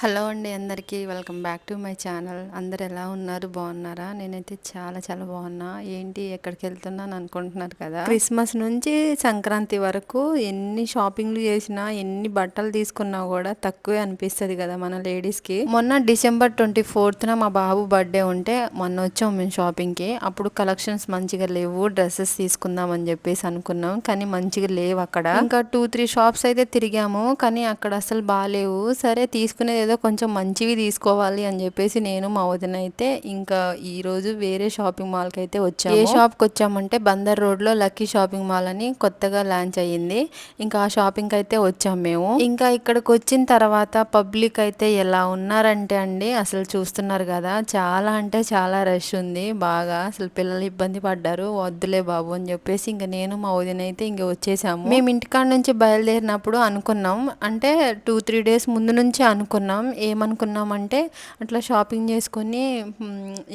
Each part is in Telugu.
హలో అండి అందరికీ welcome back to my channel. అందరు ఎలా ఉన్నారు? బాగున్నారా? నేనైతే చాలా చాలా బాగున్నా. ఏంటి ఎక్కడికి వెళ్తున్నాను అనుకుంటున్నారు కదా? క్రిస్మస్ నుంచి సంక్రాంతి వరకు ఎన్ని షాపింగ్లు చేసినా ఎన్ని బట్టలు తీసుకున్నా కూడా తక్కువే అనిపిస్తుంది కదా మన లేడీస్కి. మొన్న డిసెంబర్ ట్వంటీ ఫోర్త్న మా బాబు బర్త్డే ఉంటే మొన్న వచ్చాం మేము షాపింగ్కి. అప్పుడు కలెక్షన్స్ మంచిగా లేవు డ్రెస్సెస్ తీసుకుందాం అని చెప్పేసి అనుకున్నాం కానీ మంచిగా లేవు అక్కడ. ఇంకా టూ త్రీ షాప్స్ అయితే తిరిగాము కానీ అక్కడ అసలు బాగాలేవు సరే తీసుకునేది ఏదో కొంచెం మంచివి తీసుకోవాలి అని చెప్పేసి నేను మా వదిన అయితే ఇంకా ఈ రోజు వేరే షాపింగ్ మాల్కి అయితే వచ్చాము. ఏ షాప్కి వచ్చామంటే బందర్ రోడ్లో లక్కీ షాపింగ్ మాల్ అని కొత్తగా లాంచ్ అయ్యింది. ఇంకా ఆ షాపింగ్కి అయితే వచ్చాం మేము. ఇంకా ఇక్కడికి వచ్చిన తర్వాత పబ్లిక్ అయితే ఎలా ఉన్నారంటే అండి అసలు చూస్తున్నారు కదా చాలా అంటే చాలా రష్ ఉంది. బాగా అసలు పిల్లలు ఇబ్బంది పడ్డారు. వద్దులే బాబు అని చెప్పేసి ఇంకా నేను మా వదిన అయితే ఇంక వచ్చేసాము. మేము ఇంటికాడ నుంచి బయలుదేరినప్పుడు అనుకున్నాం. అంటే టూ త్రీ డేస్ ముందు నుంచి అనుకున్నాం. అనుకున్నాం ఏమనుకున్నామంటే అట్లా షాపింగ్ చేసుకొని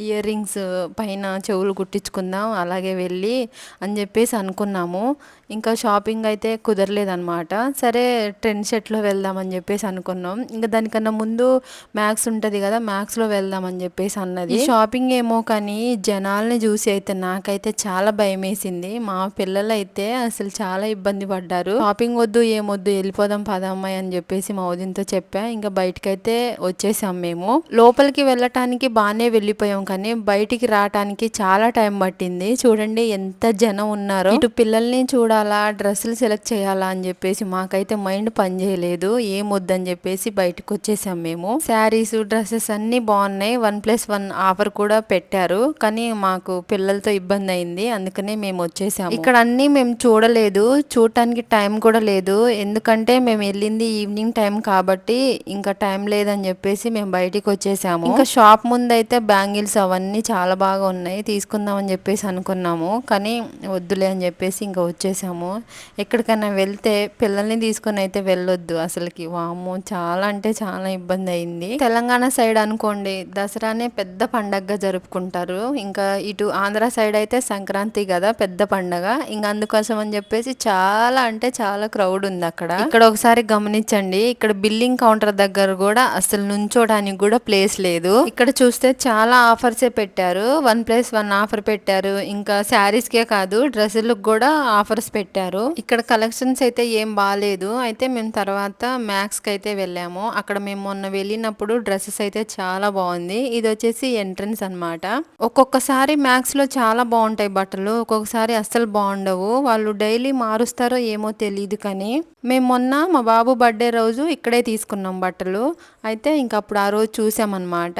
ఇయర్ రింగ్స్ పైన చెవులు కుట్టించుకుందాం అలాగే వెళ్ళి అని చెప్పేసి అనుకున్నాము. ఇంకా షాపింగ్ అయితే కుదరలేదనమాట సరే ట్రెండ్ సెట్లో వెళ్దామని చెప్పేసి అనుకున్నాం. ఇంకా దానికన్నా ముందు మ్యాథ్స్ ఉంటుంది కదా మ్యాథ్స్లో వెళ్దామని చెప్పేసి అన్నది. షాపింగ్ ఏమో కానీ జనాల్ని చూసి అయితే నాకైతే చాలా భయం వేసింది మా పిల్లలైతే అసలు చాలా ఇబ్బంది పడ్డారు. షాపింగ్ వద్దు ఏమొద్దు వెళ్ళిపోదాం పదమ్మాయి అని చెప్పేసి మా వదినతో చెప్పా. ఇంకా బయటకి అయితే వచ్చేసాం మేము లోపలికి వెళ్ళటానికి బాగానే వెళ్ళిపోయాం కానీ బయటికి రావటానికి చాలా టైం పట్టింది. చూడండి ఎంత జనం ఉన్నారో. ఇటు పిల్లల్ని చూడాలా డ్రెస్సులు సెలెక్ట్ చేయాలా అని చెప్పేసి మాకైతే మైండ్ పనిచేయలేదు ఏం వద్దని చెప్పేసి బయటకు వచ్చేసాం మేము. శారీస్ డ్రెస్సెస్ అన్ని బాగున్నాయి. వన్ ప్లస్ వన్ ఆఫర్ కూడా పెట్టారు. కానీ మాకు పిల్లలతో ఇబ్బంది అయింది. అందుకనే మేము వచ్చేసాము. ఇక్కడ అన్ని మేము చూడలేదు. చూడటానికి టైం కూడా లేదు. ఎందుకంటే మేము వెళ్ళింది ఈవినింగ్ టైం కాబట్టి ఇంకా టైం లేదని చెప్పేసి మేము బయటికి వచ్చేసాము. ఇంకా షాప్ ముందు అయితే బ్యాంగిల్స్ అవన్నీ చాలా బాగా ఉన్నాయి తీసుకుందామని చెప్పేసి అనుకున్నాము. కానీ వద్దులే అని చెప్పేసి ఇంకా వచ్చేసాము. ఎక్కడికైనా వెళ్తే పిల్లల్ని తీసుకొని అయితే వెళ్ళొద్దు అసలుకి. వాము చాలా అంటే చాలా ఇబ్బంది అయింది. తెలంగాణ సైడ్ అనుకోండి దసరానే పెద్ద పండగగా జరుపుకుంటారు. ఇంకా ఇటు ఆంధ్ర సైడ్ అయితే సంక్రాంతి కదా పెద్ద పండగ. ఇంకా అందుకోసం అని చెప్పేసి చాలా అంటే చాలా క్రౌడ్ ఉంది అక్కడ. ఇక్కడ ఒకసారి గమనించండి ఇక్కడ బిల్లింగ్ కౌంటర్ దగ్గర కూడా అసలు నుంచోడానికి కూడా ప్లేస్ లేదు. ఇక్కడ చూస్తే చాలా ఆఫర్సే పెట్టారు. వన్ ప్లస్ వన్ ఆఫర్ పెట్టారు. ఇంకా శారీస్ కే కాదు డ్రెస్సులకు కూడా ఆఫర్స్ పెట్టారు. ఇక్కడ కలెక్షన్స్ అయితే ఏం బాగాలేదు అయితే మేము తర్వాత మ్యాక్స్కి అయితే వెళ్ళాము. అక్కడ మేము మొన్న వెళ్ళినప్పుడు డ్రెస్సెస్ అయితే చాలా బాగుంది. ఇది వచ్చేసి ఎంట్రన్స్ అనమాట ఒక్కొక్కసారి మ్యాక్స్లో చాలా బాగుంటాయి బట్టలు. ఒక్కొక్కసారి అస్సలు బాగుండవు. వాళ్ళు డైలీ మారుస్తారో ఏమో తెలియదు కానీ మేము మొన్న మా బాబు బర్త్డే రోజు ఇక్కడే తీసుకున్నాం బట్టలు. అయితే ఇంక అప్పుడు ఆ రోజు చూసామన్నమాట.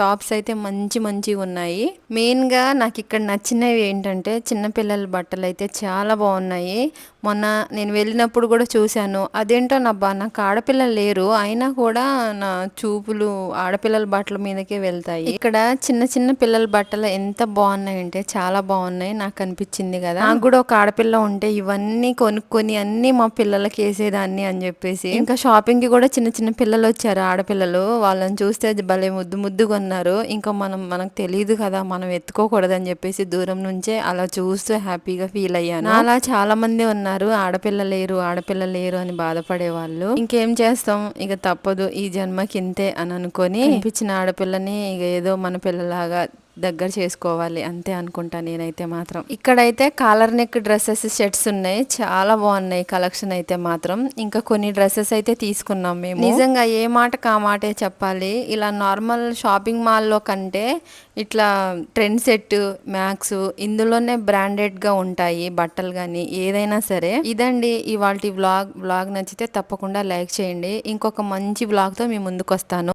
టాప్స్ అయితే మంచి మంచివి ఉన్నాయి. మెయిన్గా నాకు ఇక్కడ నచ్చినవి ఏంటంటే చిన్నపిల్లల బట్టలు అయితే చాలా బాగున్నాయి. మొన్న నేను వెళ్ళినప్పుడు కూడా చూశాను. అదేంటో నబ్బా నాకు ఆడపిల్లలు లేరు. అయినా కూడా నా చూపులు ఆడపిల్లల బట్టల మీదకే వెళ్తాయి. ఇక్కడ చిన్న చిన్న పిల్లల బట్టలు ఎంత బాగున్నాయంటే చాలా బాగున్నాయి నాకు అనిపించింది కదా. నాకు కూడా ఒక ఆడపిల్ల ఉంటే ఇవన్నీ కొనుక్కొని అన్ని మా పిల్లలకి వేసేదాన్ని అని చెప్పేసి. ఇంకా షాపింగ్కి కూడా చిన్న చిన్న పిల్లలు వచ్చారు ఆడపిల్లలు. వాళ్ళని చూస్తే భలే ముద్దు ముద్దుగా ఉన్నారు. ఇంకా మనం మనకు తెలియదు కదా మనం ఎత్తుకోకూడదని చెప్పేసి దూరం నుంచే అలా చూస్తూ హ్యాపీగా ఫీల్ అయ్యాను. అలా చాలా మంది ఉన్నారు. ఆడపిల్ల లేరు ఆడపిల్ల లేరు అని బాధపడే వాళ్ళు ఇంకేం చేస్తాం? ఇక తప్పదు. ఈ జన్మకి ఇంతే అని అనుకొని అనిపించిన ఆడపిల్లని ఇక ఏదో మన పిల్లలాగా దగ్గర చేసుకోవాలి అంతే అనుకుంటా నేనైతే మాత్రం. ఇక్కడైతే కాలర్ నెక్ డ్రెస్సెస్ సెట్స్ ఉన్నాయి. చాలా బాగున్నాయి కలెక్షన్ అయితే మాత్రం. ఇంకా కొన్ని డ్రెస్సెస్ అయితే తీసుకున్నాం మేము. నిజంగా ఏ మాట కా మాటే చెప్పాలి. ఇలా నార్మల్ షాపింగ్ మాల్లో కంటే ఇట్లా ట్రెండ్ సెట్ మ్యాక్స్ ఇందులోనే బ్రాండెడ్గా ఉంటాయి బట్టలు కానీ ఏదైనా సరే. ఇదండి ఇవాళ వ్లాగ్. వ్లాగ్ నచ్చితే తప్పకుండా లైక్ చేయండి. ఇంకొక మంచి వ్లాగ్తో మీ ముందుకు వస్తాను